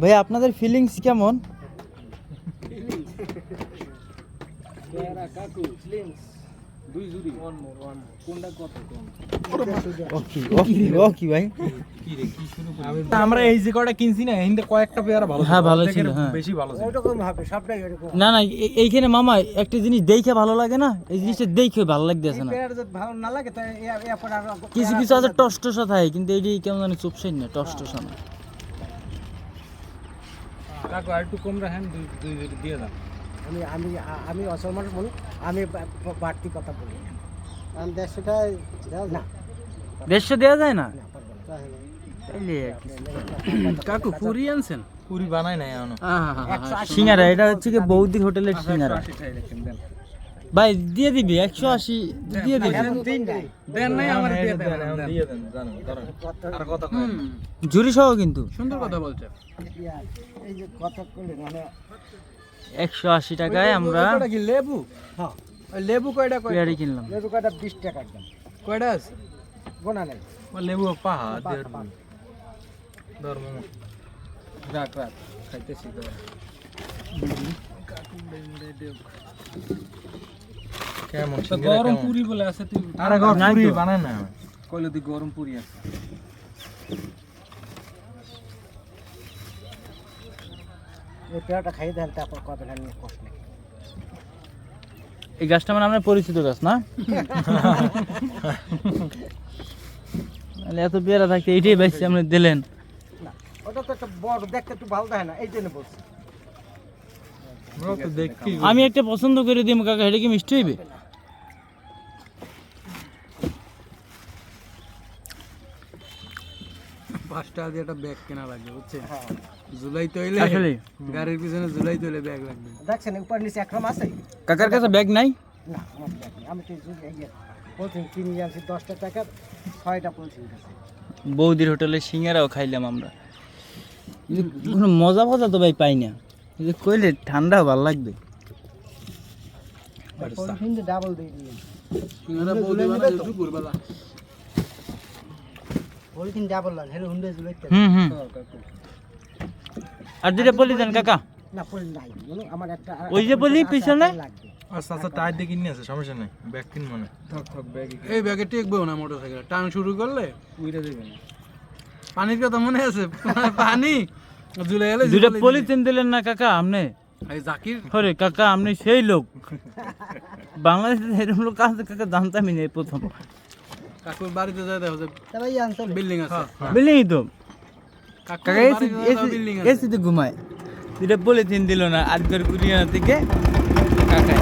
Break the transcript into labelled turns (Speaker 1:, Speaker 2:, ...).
Speaker 1: ভাই আপনাদের ফিলিংস কেমন?
Speaker 2: আমরা এই যে কটা কিনছি না হিন্দে কয়েকটা পেয়ারা ভালো
Speaker 1: হ্যাঁ, ভালো ছিল, হ্যাঁ।
Speaker 2: বেশি ভালো ছিল।
Speaker 3: হবে সবটাই ওইরকম
Speaker 1: না না এইখানে মামা একটা জিনিস দেখে ভালো লাগে না এই জিনিসটা দেখে ভালো লাগতেছে না।
Speaker 3: ভালো না লাগে তাই এ- এরপর আর
Speaker 1: কিছু কিছু আছে টস টসা থাকে কিন্তু এটি কেমন জানি চুপসাই না টস টসা না।
Speaker 2: কাকু আর একটু কম রাখেন দুই দুই দিয়ে দাও
Speaker 3: আমি আমি আমি অসল মানুষ বলি আমি বাড়তি কথা বলি। আমি দেড়শো না।
Speaker 1: দেড়শো দেওয়া যায় না।
Speaker 2: কাকু পুরি আনছেন? পুরি বানাই নাই এখনও।
Speaker 1: সিঙ্গারা এটা হচ্ছে কি বৌদির হোটেলের সিঙ্গারা। ভাই দিয়ে দিবি একশো আশি দিয়ে দিবি।
Speaker 3: এখন দিন নাই
Speaker 2: দেন নাই আমার দিয়ে দেন দিয়ে দেন জানো ধরেন। আর কত কয়।
Speaker 1: ঝুরি সহ কিন্তু।
Speaker 2: সুন্দর কথা বলছে।
Speaker 3: পেঁয়াজ, এই যে কথা করলে
Speaker 1: একশো আশি টাকায় আমরা
Speaker 2: লেবু?
Speaker 3: হ্যাঁ।
Speaker 2: ওই লেবু কয়টা কয়
Speaker 1: পেয়ারি কিনলাম।
Speaker 3: লেবু কাটা বিশ টাকার দাম
Speaker 2: কয়টা আছে?
Speaker 3: গোনা নাই।
Speaker 2: লেবু পাহা দেড় ধর মামা রাখ রাখ খাইতেছি তো। কেমন? গরম পুরি বলে আছে তুই আরে গরম পুরি বানায় না। কইলে তুই গরম পুরি আছে।
Speaker 3: এই পেয়ারটা খাইয়ে দেন তারপর কবে না কষ্ট নেই।
Speaker 1: এই গাছটা মানে আমরা পরিচিত গাছ না? এত পেয়ারা থাকতে এইটাই বাইসে আপনি দিলেন।
Speaker 3: না ওটা তো একটা বড় দেখতে একটু ভালো দেখে না এই জন্য বলছি।
Speaker 2: আমরা তো দেখি
Speaker 1: আমি একটা পছন্দ করে দিই কাকা এটা কি মিষ্টি হইবে?
Speaker 2: পাঁচটা দিয়ে একটা ব্যাগ কেনা লাগবে বুঝছেন?
Speaker 3: হ্যাঁ।
Speaker 2: জুলাই তো হইলে
Speaker 1: আসলে
Speaker 2: গাড়ির পিছনে জুলাই তো হইলে ব্যাগ লাগবে।
Speaker 3: দেখছেন উপর নিচে একরম আছে?
Speaker 1: কাকার কাছে ব্যাগ নাই?
Speaker 3: না। আমি তো যে কিনে দশটা টাকার ছয়টা গেছে
Speaker 1: বৌদির হোটেলে সিঙ্গারাও খাইলাম আমরা। কিন্তু কোনো মজা ফজা তো ভাই পাই না। এই যে কইলে ঠান্ডা ভালো লাগবে।
Speaker 3: পলিথিন ডাবল দিয়ে দিলেন
Speaker 2: দুপুরবেলা।
Speaker 3: পলিথিন ডাবল লান হেলে হুন্ডে জুলাইতে
Speaker 1: হুম হুম। আর যেটা বলি দেন কাকা।
Speaker 3: না পলি নাই। আমার একটা
Speaker 1: ওই যে বলি পিছনে?
Speaker 2: আচ্ছা আচ্ছা টায়ার দিয়ে কিনে আছে সমস্যা নাই। ব্যাগ কিন মানে থক থক ব্যাগ এই ব্যাগে টেকবে না মোটরসাইকেল। টান শুরু করলে দেবে না। পানির কথা মনে আছে? পানি? জুলাই এলে
Speaker 1: দুইটা পলিথিন দিলেন না কাকা আপনি?
Speaker 2: এই জাকির।
Speaker 1: হরে কাকা আপনি সেই লোক। বাংলাদেশে এরকম লোক আছে কাকা জানতামই নেই প্রথম।
Speaker 2: কাকুর বাড়িতে যায় দেখো যে
Speaker 3: তা ভাই আনতে
Speaker 2: বিল্ডিং আছে।
Speaker 1: বিল্ডিং তো। কাকা এসি
Speaker 2: বিল্ডিং আছে।
Speaker 1: এসিতে ঘুমায়। বলে দিন দিল না আর কুরিয়ানা থেকে কাকা